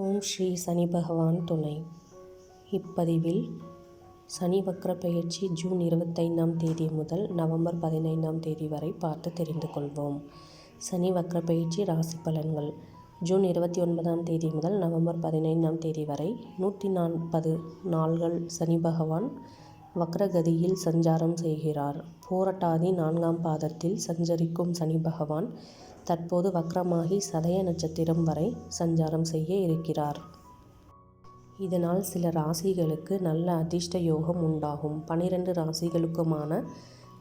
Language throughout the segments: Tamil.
ஓம் ஸ்ரீ சனி பகவான் துணை. இப்பதிவில் சனி வக்ர பயிற்சி ஜூன் இருபத்தைந்தாம் தேதி முதல் நவம்பர் பதினைந்தாம் தேதி வரை பார்த்து தெரிந்து கொள்வோம். சனி வக்ர பயிற்சி ராசி பலன்கள். ஜூன் இருபத்தி ஒன்பதாம் தேதி முதல் நவம்பர் பதினைந்தாம் தேதி வரை நூற்றி நாற்பது நாள்கள் சனி பகவான் வக்ரகதியில் சஞ்சாரம் செய்கிறார். போரட்டாதி நான்காம் பாதத்தில் சஞ்சரிக்கும் சனி பகவான் தற்போது வக்ரமாகி சதய நட்சத்திரம் வரை சஞ்சாரம் செய்ய இருக்கிறார். இதனால் சில ராசிகளுக்கு நல்ல அதிர்ஷ்ட யோகம் உண்டாகும். பனிரெண்டு ராசிகளுக்குமான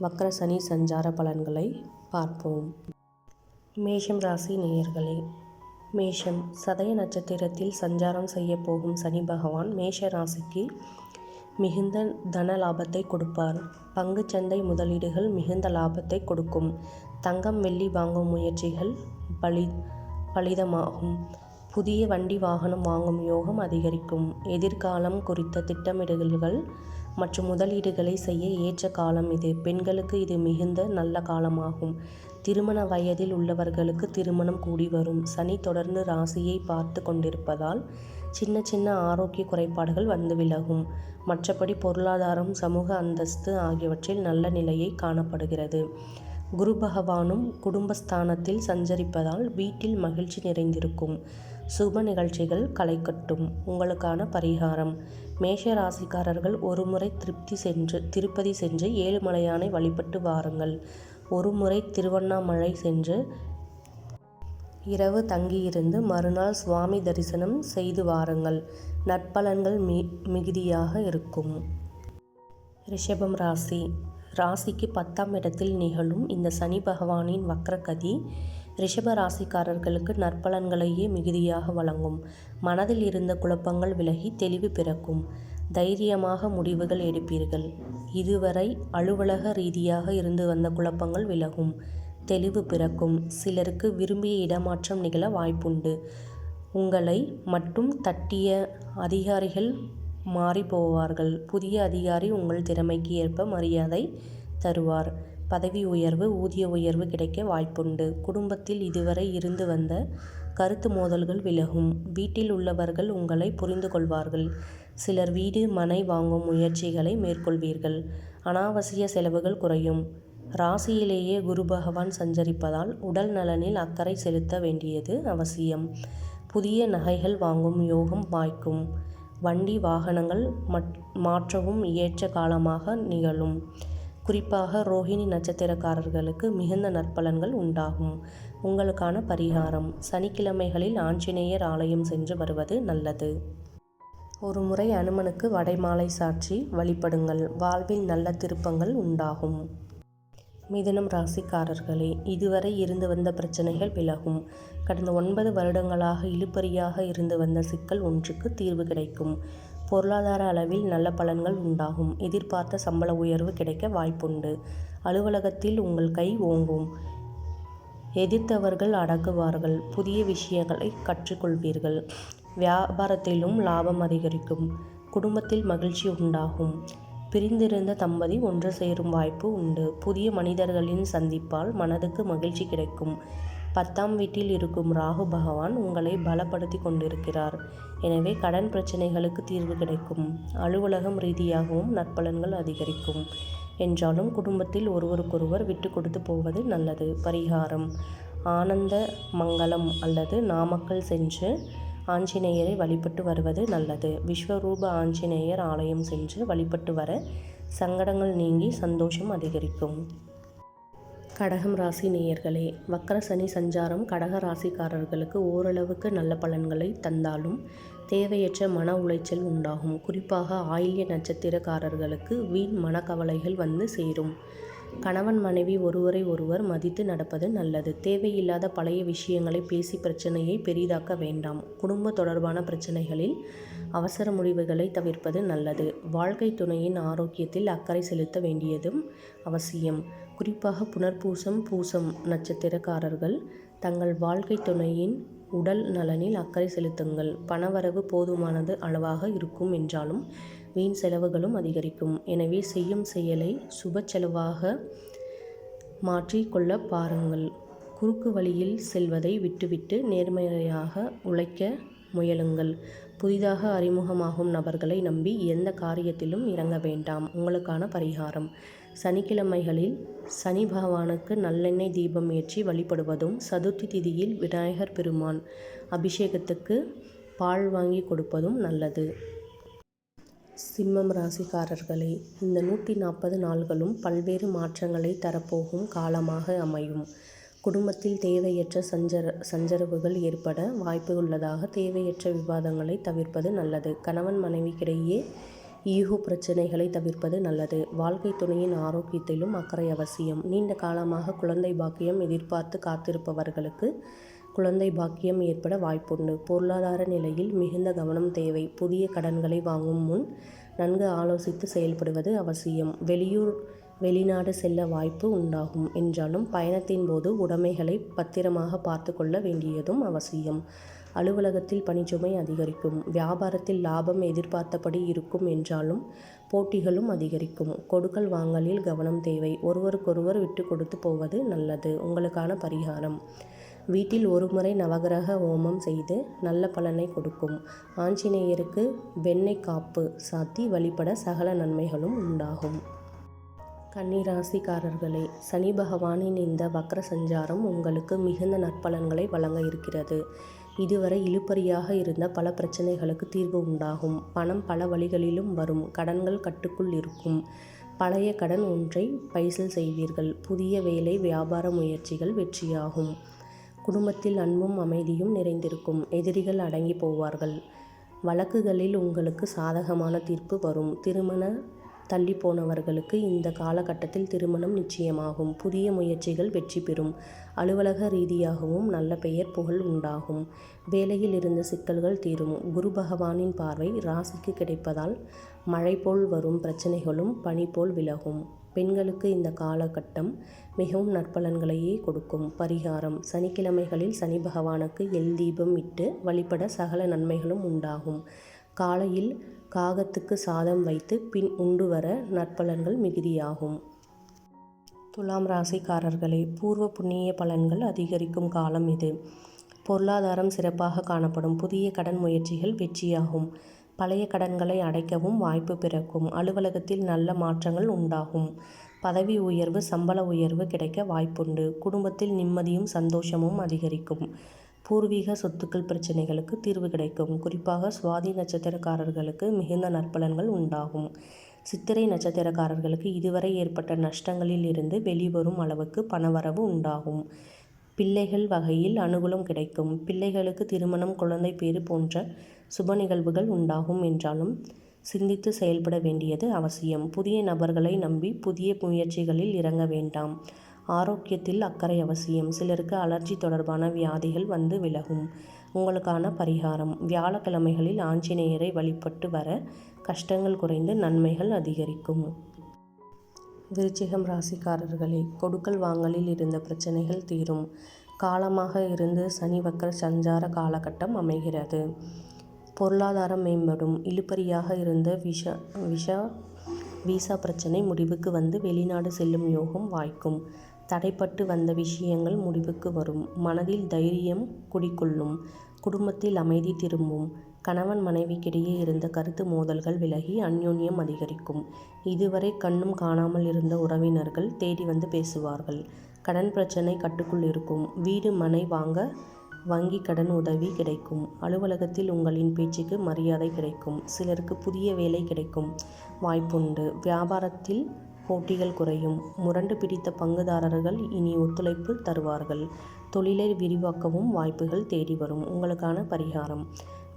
வக்ர சனி சஞ்சார பலன்களை பார்ப்போம். மேஷம் ராசி நேயர்களே மேஷம் சதய நட்சத்திரத்தில் சஞ்சாரம் செய்ய போகும் சனி பகவான் மேஷ ராசிக்கு மிகுந்த தன லாபத்தை கொடுப்பார். பங்குச்சந்தை முதலீடுகள் மிகுந்த லாபத்தை கொடுக்கும். தங்கம் வெள்ளி வாங்கும் முயற்சிகள் பலி பலிதமாகும். புதிய வண்டி வாகனம் வாங்கும் யோகம் அதிகரிக்கும். எதிர்காலம் குறித்த திட்டமிடல்கள் மற்றும் முதலீடுகளை செய்ய ஏற்ற காலம் இது. பெண்களுக்கு இது மிகுந்த நல்ல காலமாகும். திருமண வயதில் உள்ளவர்களுக்கு திருமணம் கூடி வரும். சனி தொடர்ந்து ராசியை பார்த்து கொண்டிருப்பதால் சின்ன சின்ன ஆரோக்கிய குறைபாடுகள் வந்து விலகும். மற்றபடி பொருளாதாரம் சமூக அந்தஸ்து ஆகியவற்றில் நல்ல நிலையை காணப்படுகிறது. குரு பகவானும் குடும்பஸ்தானத்தில் சஞ்சரிப்பதால் வீட்டில் மகிழ்ச்சி நிறைந்திருக்கும். சுப நிகழ்ச்சிகள் களை கட்டும். உங்களுக்கான பரிகாரம். மேஷ ராசிக்காரர்கள் ஒருமுறை திருப்தி சென்று திருப்பதி சென்று ஏழுமலையானை வழிபட்டு வாருங்கள். ஒருமுறை திருவண்ணாமலை சென்று இரவு தங்கியிருந்து மறுநாள் சுவாமி தரிசனம் செய்து வாருங்கள். நற்பலன்கள் மி மிகுதியாக இருக்கும். ரிஷபம் ராசி. ராசிக்கு பத்தாம் இடத்தில் நிகழும் இந்த சனி பகவானின் வக்ரகதி ரிஷப ராசிக்காரர்களுக்கு நற்பலன்களையே மிகுதியாக வழங்கும். மனதில் இருந்த குழப்பங்கள் விலகி தெளிவு பிறக்கும். தைரியமாக முடிவுகள் எடுப்பீர்கள். இதுவரை அலுவலக ரீதியாக இருந்து வந்த குழப்பங்கள் விலகும். தெளிவு பிறக்கும். சிலருக்கு விரும்பிய இடமாற்றம் நிகழ வாய்ப்புண்டு. உங்களை மட்டும் தட்டிய அதிகாரிகள் மாறி போவார்கள். புதிய அதிகாரி உங்கள் திறமைக்கு ஏற்ப மரியாதை தருவார். பதவி உயர்வு ஊதிய உயர்வு கிடைக்க வாய்ப்புண்டு. குடும்பத்தில் இதுவரை இருந்து வந்த கருத்து மோதல்கள் விலகும். வீட்டில் உள்ளவர்கள் உங்களை புரிந்து கொள்வார்கள். சிலர் வீடு மனை வாங்கும் முயற்சிகளை மேற்கொள்வீர்கள். அனாவசிய செலவுகள் குறையும். ராசியிலேயே குரு பகவான் சஞ்சரிப்பதால் உடல் நலனில் அக்கறை செலுத்த வேண்டியது அவசியம். புதிய நகைகள் வாங்கும் யோகம் வாய்க்கும். வண்டி வாகனங்கள் மாற்றவும் ஏற்ற காலமாக நிகழும். குறிப்பாக ரோஹிணி நட்சத்திரக்காரர்களுக்கு மிகுந்த நற்பலன்கள் உண்டாகும். உங்களுக்கான பரிகாரம். சனிக்கிழமைகளில் ஆஞ்சநேயர் ஆலயம் சென்று வருவது நல்லது. ஒரு முறை அனுமனுக்கு வடைமாலை சாற்றி வழிபடுங்கள். வாழ்வில் நல்ல திருப்பங்கள் உண்டாகும். மிதுனம் ராசிக்காரர்களே இதுவரை இருந்து வந்த பிரச்சனைகள் விலகும். கடந்த ஒன்பது வருடங்களாக இழுபறியாக இருந்து வந்த சிக்கல் ஒன்றுக்கு தீர்வு கிடைக்கும். பொருளாதார அளவில் நல்ல பலன்கள் உண்டாகும். எதிர்பார்த்த சம்பள உயர்வு கிடைக்க வாய்ப்புண்டு. அலுவலகத்தில் உங்கள் கை ஓங்கும். எதிர்த்தவர்கள் அடங்குவார்கள். புதிய விஷயங்களை கற்றுக்கொள்வீர்கள். வியாபாரத்திலும் லாபம் அதிகரிக்கும். குடும்பத்தில் மகிழ்ச்சி உண்டாகும். பிரிந்திருந்த தம்பதி ஒன்று சேரும் வாய்ப்பு உண்டு. புதிய மனிதர்களின் சந்திப்பால் மனதுக்கு மகிழ்ச்சி கிடைக்கும். பத்தாம் வீட்டில் இருக்கும் ராகு பகவான் உங்களை பலப்படுத்தி கொண்டிருக்கிறார். எனவே கடன் பிரச்சனைகளுக்கு தீர்வு கிடைக்கும். அலுவலகம் ரீதியாகவும் நற்பலன்கள் அதிகரிக்கும். என்றாலும் குடும்பத்தில் ஒருவருக்கொருவர் விட்டு கொடுத்து போவது நல்லது. பரிகாரம். ஆனந்த மங்கலம் அல்லது நாமக்கல் சென்று ஆஞ்சநேயரை வழிபட்டு வருவது நல்லது. விஸ்வரூப ஆஞ்சநேயர் ஆலயம் சென்று வழிபட்டு வர சங்கடங்கள் நீங்கி சந்தோஷம் அதிகரிக்கும். கடகம் ராசி நேயர்களே வக்கர சனி சஞ்சாரம் கடக ராசிக்காரர்களுக்கு ஓரளவுக்கு நல்ல பலன்களை தந்தாலும் தேவையற்ற மன உளைச்சல் உண்டாகும். குறிப்பாக ஆயில்ய நட்சத்திரக்காரர்களுக்கு வீண் மனக்கவலைகள் வந்து சேரும். கணவன் மனைவி ஒருவரை ஒருவர் மதித்து நடப்பது நல்லது. தேவையில்லாத பழைய விஷயங்களை பேசி பிரச்சனையை பெரிதாக்க வேண்டாம். குடும்ப தொடர்பான பிரச்சனைகளில் அவசர முடிவுகளை தவிர்ப்பது நல்லது. வாழ்க்கை துணையின் ஆரோக்கியத்தில் அக்கறை செலுத்த வேண்டியதும் அவசியம். குறிப்பாக புனர்பூசம் பூசம் நட்சத்திரக்காரர்கள் தங்கள் வாழ்க்கை துணையின் உடல் நலனில் அக்கறை செலுத்துங்கள். பணவரவு போதுமானது அளவாக இருக்கும் என்றாலும் வீண் செலவுகளும் அதிகரிக்கும். எனவே செய்யும் செயலை சுப செலவாக மாற்றிக்கொள்ள பாருங்கள். குறுக்கு வழியில் செல்வதை விட்டுவிட்டு நேர்மையாக உழைக்க முயலுங்கள். புதிதாக அறிமுகமாகும் நபர்களை நம்பி எந்த காரியத்திலும் இறங்க வேண்டாம். உங்களுக்கான பரிகாரம். சனிக்கிழமைகளில் சனி பகவானுக்கு நல்லெண்ணெய் தீபம் ஏற்றி வழிபடுவதும் சதுர்த்தி திதியில் விநாயகர் பெருமான் அபிஷேகத்துக்கு பால் வாங்கி கொடுப்பதும் நல்லது. சிம்மம் ராசிக்காரர்களே இந்த நூற்றி நாற்பது நாள்களும் பல்வேறு மாற்றங்களை தரப்போகும் காலமாக அமையும். குடும்பத்தில் தேவையற்ற சஞ்சர சஞ்சரவுகள் ஏற்பட வாய்ப்பு உள்ளதாக தேவையற்ற விவாதங்களை தவிர்ப்பது நல்லது. கணவன் மனைவிக்கிடையே ஈகோ பிரச்சனைகளை தவிர்ப்பது நல்லது. வாழ்க்கை துணையின் ஆரோக்கியத்திலும் அக்கறை அவசியம். நீண்ட காலமாக குழந்தை பாக்கியம் எதிர்பார்த்து காத்திருப்பவர்களுக்கு குழந்தை பாக்கியம் ஏற்பட வாய்ப்புண்டு. பொருளாதார நிலையில் மிகுந்த கவனம் தேவை. புதிய கடன்களை வாங்கும் முன் நன்கு ஆலோசித்து செயல்படுவது அவசியம். வெளியூர் வெளிநாடு செல்ல வாய்ப்பு உண்டாகும். என்றாலும் பயணத்தின் போது உடைமைகளை பத்திரமாக பார்த்து கொள்ள வேண்டியதும் அவசியம். அலுவலகத்தில் பணிச்சுமை அதிகரிக்கும். வியாபாரத்தில் லாபம் எதிர்பார்த்தபடி இருக்கும் என்றாலும் போட்டிகளும் அதிகரிக்கும். கொடுக்கல் வாங்கலில் கவனம் தேவை. ஒருவருக்கொருவர் விட்டு கொடுத்து போவது நல்லது. உங்களுக்கான பரிகாரம். வீட்டில் ஒருமுறை நவகிரக ஹோமம் செய்து நல்ல பலனை கொடுக்கும். ஆஞ்சநேயருக்கு வெண்ணெய் காப்பு சாத்தி வழிபட சகல நன்மைகளும் உண்டாகும். கன்னிராசிக்காரர்களே சனி பகவானின் இந்த வக்ர சஞ்சாரம் உங்களுக்கு மிகுந்த நற்பலன்களை வழங்க இருக்கிறது. இதுவரை இழுபறியாக இருந்த பல பிரச்சனைகளுக்கு தீர்வு உண்டாகும். பணம் பல வழிகளிலும் வரும். கடன்கள் கட்டுக்குள் இருக்கும். பழைய கடன் ஒன்றை பைசல் செய்வீர்கள். புதிய வேலை வியாபார முயற்சிகள் வெற்றியாகும். குடும்பத்தில் அன்பும் அமைதியும் நிறைந்திருக்கும். எதிரிகள் அடங்கி போவார்கள். வழக்குகளில் உங்களுக்கு சாதகமான தீர்ப்பு வரும். திருமண தள்ளி போனவர்களுக்கு இந்த காலகட்டத்தில் திருமணம் நிச்சயமாகும். புதிய முயற்சிகள் வெற்றி பெறும். அலுவலக ரீதியாகவும் நல்ல பெயர் புகழ் உண்டாகும். வேலையில் இருந்த சிக்கல்கள் தீரும். குரு பகவானின் பார்வை ராசிக்கு கிடைப்பதால் மழை போல் வரும் பிரச்சனைகளும் பனி போல் விலகும். பெண்களுக்கு இந்த காலகட்டம் மிகவும் நற்பலன்களையே கொடுக்கும். பரிகாரம். சனிக்கிழமைகளில் சனி பகவானுக்கு எல் தீபம் இட்டு வழிபட சகல நன்மைகளும் உண்டாகும். காலையில் காகத்துக்கு சாதம் வைத்து பின் உண்டு வர நற்பலன்கள் மிகுதியாகும். துலாம் ராசிக்காரர்களே பூர்வ புண்ணிய பலன்கள் அதிகரிக்கும் காலம் இது. பொருளாதாரம் சிறப்பாக காணப்படும். புதிய கடன் முயற்சிகள் வெற்றியாகும். பழைய கடன்களை அடைக்கவும் வாய்ப்பு பிறக்கும். அலுவலகத்தில் நல்ல மாற்றங்கள் உண்டாகும். பதவி உயர்வு சம்பள உயர்வு கிடைக்க வாய்ப்புண்டு. குடும்பத்தில் நிம்மதியும் சந்தோஷமும் அதிகரிக்கும். பூர்வீக சொத்துக்கள் பிரச்சனைகளுக்கு தீர்வு கிடைக்கும். குறிப்பாக சுவாதி நட்சத்திரக்காரர்களுக்கு மிகுந்த நற்பலன்கள் உண்டாகும். சித்திரை நட்சத்திரக்காரர்களுக்கு இதுவரை ஏற்பட்ட நஷ்டங்களில் இருந்து வெளிவரும் அளவுக்கு பணவரவு உண்டாகும். பிள்ளைகள் வகையில் அனுகூலம் கிடைக்கும். பிள்ளைகளுக்கு திருமணம் குழந்தை பேறு போன்ற சுப நிகழ்வுகள் உண்டாகும் என்றாலும் சிந்தித்து செயல்பட வேண்டியது அவசியம். புதிய நபர்களை நம்பி புதிய முயற்சிகளில் இறங்க வேண்டாம். ஆரோக்கியத்தில் அக்கறை அவசியம். சிலருக்கு அலர்ஜி தொடர்பான வியாதிகள் வந்து விலகும். உங்களுக்கான பரிகாரம். வியாழக்கிழமைகளில் ஆஞ்சநேயரை வழிபட்டு வர கஷ்டங்கள் குறைந்து நன்மைகள் அதிகரிக்கும். விருச்சிகம் ராசிக்காரர்களே கொடுக்கல் வாங்கலில் இருந்த பிரச்சனைகள் தீரும். காலமாக இருந்து சனி வக்கர சஞ்சார காலகட்டம் அமைகிறது. பொருளாதாரம் மேம்படும். இழுபறியாக இருந்த விஷா விஷா விசா பிரச்சனை முடிவுக்கு வந்து வெளிநாடு செல்லும் யோகம் வாய்க்கும். தடைப்பட்டு வந்த விஷயங்கள் முடிவுக்கு வரும். மனதில் தைரியம் குடிக்கொள்ளும் குடும்பத்தில் அமைதி திரும்பும். கணவன் மனைவிக்கிடையே இருந்த கருத்து மோதல்கள் விலகி அந்யோன்யம் அதிகரிக்கும். இதுவரை கண்ணும் காணாமல் இருந்த உறவினர்கள் தேடி வந்து பேசுவார்கள். கடன் பிரச்சனை கட்டுக்குள் இருக்கும். வீடு மனை வாங்க வங்கி கடன் உதவி கிடைக்கும். அலுவலகத்தில் உங்களின் பேச்சுக்கு மரியாதை கிடைக்கும். சிலருக்கு புதிய வேலை கிடைக்கும். வாய்ப்புண்டு. வியாபாரத்தில் போட்டிகள் குறையும். முரண்டு பிடித்த பங்குதாரர்கள் இனி ஒத்துழைப்பு தருவார்கள். தொழிலை விரிவாக்கவும் வாய்ப்புகள் தேடி வரும். உங்களுக்கான பரிகாரம்.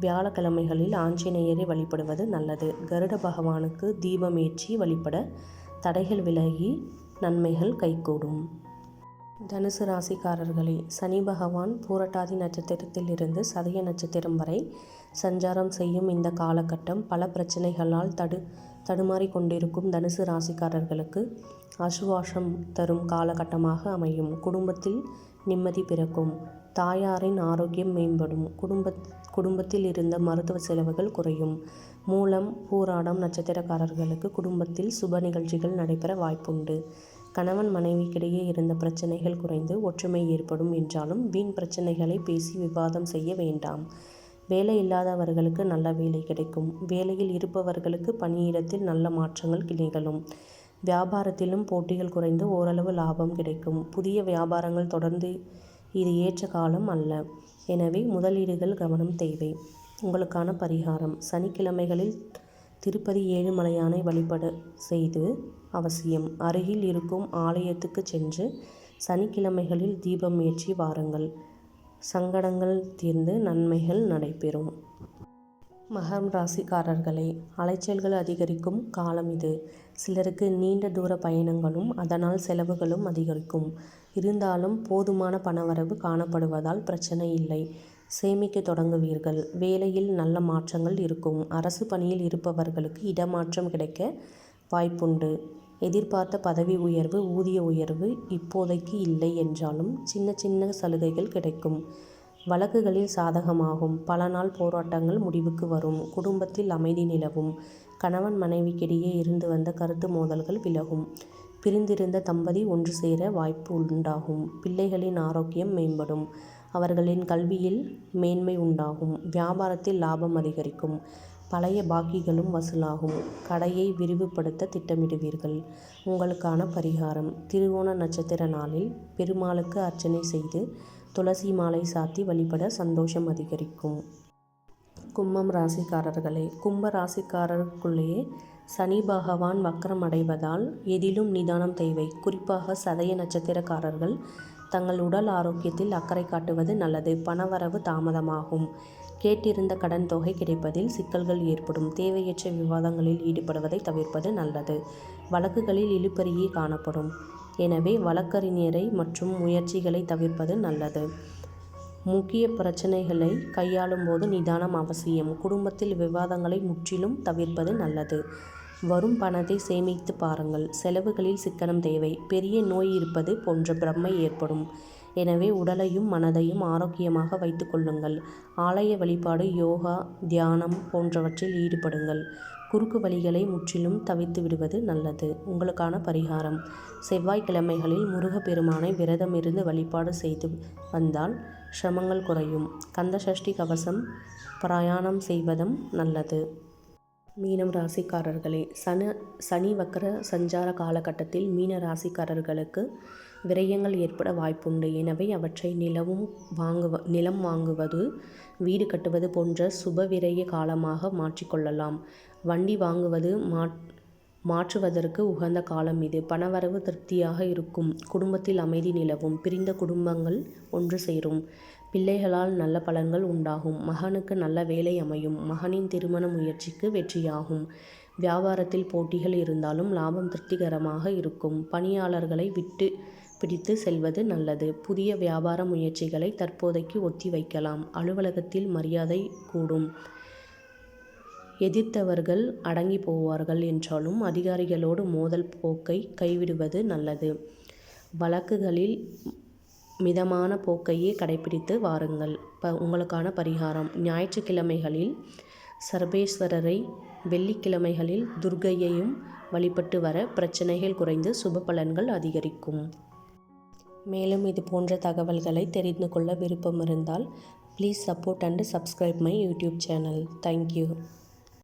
வியாழக்கிழமைகளில் ஆஞ்சநேயரை வழிபடுவது நல்லது. கருட பகவானுக்கு தீபமேற்றி வழிபட தடைகள் விலகி நன்மைகள் கைகூடும். தனுசு ராசிக்காரர்களே சனி பகவான் பூரட்டாதி நட்சத்திரத்தில் இருந்து சதய நட்சத்திரம் வரை சஞ்சாரம் செய்யும் இந்த காலகட்டம் பல பிரச்சனைகளால் தடு தடுமாறி கொண்டிருக்கும் தனுசு ராசிக்காரர்களுக்கு அசுவாசம் தரும் காலகட்டமாக அமையும். குடும்பத்தில் நிம்மதி பிறக்கும். தாயாரின் ஆரோக்கியம் மேம்படும். குடும்ப குடும்பத்தில் இருந்த மருத்துவ செலவுகள் குறையும். மூலம் பூராடம் நட்சத்திரக்காரர்களுக்கு குடும்பத்தில் சுப நிகழ்ச்சிகள் நடைபெற வாய்ப்புண்டு. கணவன் மனைவிக்கிடையே இருந்த பிரச்சனைகள் குறைந்து ஒற்றுமை ஏற்படும் என்றாலும் வீண் பிரச்சனைகளை பேசி விவாதம் செய்ய வேண்டாம். வேலை இல்லாதவர்களுக்கு நல்ல வேலை கிடைக்கும். வேலையில் இருப்பவர்களுக்கு பணியிடத்தில் நல்ல மாற்றங்கள் நிகழும். வியாபாரத்திலும் போட்டிகள் குறைந்து ஓரளவு லாபம் கிடைக்கும். புதிய வியாபாரங்கள் தொடர்ந்து இது ஏற்ற காலம் அல்ல. எனவே முதலீடுகள் கவனம் தேவை. உங்களுக்கான பரிகாரம். சனிக்கிழமைகளில் திருப்பதி ஏழுமலையானை வழிபாடு செய்து அவசியம். அருகில் இருக்கும் ஆலயத்துக்கு சென்று சனிக்கிழமைகளில் தீபம் ஏற்றி வாருங்கள். சங்கடங்கள் தீர்ந்து நன்மைகள் நடைபெறும். மகரம் ராசிக்காரர்களே அலைச்சல்கள் அதிகரிக்கும் காலம் இது. சிலருக்கு நீண்ட தூர பயணங்களும் அதனால் செலவுகளும் அதிகரிக்கும். இருந்தாலும் போதுமான பணவரவு காணப்படுவதால் பிரச்சனை இல்லை. சேமிக்க தொடங்குவீர்கள். வேலையில் நல்ல மாற்றங்கள் இருக்கும். அரசு பணியில் இருப்பவர்களுக்கு இடமாற்றம் கிடைக்க வாய்ப்புண்டு. எதிர்பார்த்த பதவி உயர்வு ஊதிய உயர்வு இப்போதைக்கு இல்லை என்றாலும் சின்ன சின்ன சலுகைகள் கிடைக்கும். வழக்குகளில் சாதகமாகும். பல நாள் போராட்டங்கள் முடிவுக்கு வரும். குடும்பத்தில் அமைதி நிலவும். கணவன் மனைவிக்கிடையே இருந்து வந்த கருத்து மோதல்கள் விலகும். பிரிந்திருந்த தம்பதி ஒன்று சேர வாய்ப்பு உண்டாகும். பிள்ளைகளின் ஆரோக்கியம் மேம்படும். அவர்களின் கல்வியில் மேன்மை உண்டாகும். வியாபாரத்தில் லாபம் அதிகரிக்கும். பழைய பாக்கிகளும் வசூலாகும். கடையை விரிவுபடுத்த திட்டமிடுவீர்கள். உங்களுக்கான பரிகாரம். திருவோண நட்சத்திர நாளில் பெருமாளுக்கு அர்ச்சனை செய்து துளசி மாலை சாத்தி வழிபட சந்தோஷம் அதிகரிக்கும். கும்பம் ராசிக்காரர்களே கும்ப ராசிக்காரருக்குள்ளேயே சனி பகவான் வக்கரம் அடைவதால் எதிலும் நிதானம் தேவை. குறிப்பாக சதய நட்சத்திரக்காரர்கள் தங்கள் உடல் ஆரோக்கியத்தில் அக்கறை காட்டுவது நல்லது. பணவரவு தாமதமாகும். கேட்டிருந்த கடன் தொகை கிடைப்பதில் சிக்கல்கள் ஏற்படும். தேவையற்ற விவாதங்களில் ஈடுபடுவதை தவிர்ப்பது நல்லது. வழக்குகளில் இழுபறியே காணப்படும். எனவே வழக்கறிஞரை மற்றும் முயற்சிகளை தவிர்ப்பது நல்லது. முக்கிய பிரச்சனைகளை கையாளும் போது நிதானம் அவசியம். குடும்பத்தில் விவாதங்களை முற்றிலும் தவிர்ப்பது நல்லது. வரும் பணத்தை சேமித்து பாருங்கள். செலவுகளில் சிக்கனம் தேவை. பெரிய நோய் இருப்பது போன்ற பிரம்மை ஏற்படும். எனவே உடலையும் மனதையும் ஆரோக்கியமாக வைத்து கொள்ளுங்கள். ஆலய வழிபாடு யோகா தியானம் போன்றவற்றில் ஈடுபடுங்கள். குறுக்கு வழிகளை முற்றிலும் தவித்து விடுவது நல்லது. உங்களுக்கான பரிகாரம். செவ்வாய்க்கிழமைகளில் முருகப்பெருமானை விரதம் இருந்து வழிபாடு செய்து வந்தால் சிரமங்கள் குறையும். கந்த சஷ்டி கவசம் பிரயாணம் செய்வதும் நல்லது. மீனம் ராசிக்காரர்களே சன சனி வக்கர சஞ்சார காலகட்டத்தில் மீன ராசிக்காரர்களுக்கு விரயங்கள் ஏற்பட வாய்ப்புண்டு. எனவே அவற்றை நிலவும் வாங்குவ நிலம் வாங்குவது வீடு கட்டுவது போன்ற சுப விரய காலமாக மாற்றிக்கொள்ளலாம். வண்டி வாங்குவது மா மாற்றுவதற்கு உகந்த காலம் இது. பணவரவு திருப்தியாக இருக்கும். குடும்பத்தில் அமைதி நிலவும். பிரிந்த குடும்பங்கள் ஒன்று சேரும். பிள்ளைகளால் நல்ல பலன்கள் உண்டாகும். மகனுக்கு நல்ல வேலை அமையும். மகனின் திருமண முயற்சிக்கு வெற்றியாகும். வியாபாரத்தில் போட்டிகள் இருந்தாலும் லாபம் திருப்திகரமாக இருக்கும். பணியாளர்களை விட்டு பிடித்து செல்வது நல்லது. புதிய வியாபார முயற்சிகளை தற்போதைக்கு ஒத்தி வைக்கலாம் அலுவலகத்தில் மரியாதை கூடும். எதிர்த்தவர்கள் அடங்கி போவார்கள் என்றாலும் அதிகாரிகளோடு மோதல் போக்கை கைவிடுவது நல்லது. வழக்குகளில் மிதமான போக்கையே கடைபிடித்து வாருங்கள். ப உங்களுக்கான பரிகாரம். ஞாயிற்றுக்கிழமைகளில் சர்வேஸ்வரரை வெள்ளிக்கிழமைகளில் துர்க்கையையும் வழிபட்டு வர பிரச்சனைகள் குறைந்து சுப பலன்கள் அதிகரிக்கும். மேலும் இது போன்ற தகவல்களை தெரிந்து கொள்ள விருப்பம் இருந்தால் please support and subscribe my YouTube channel thank you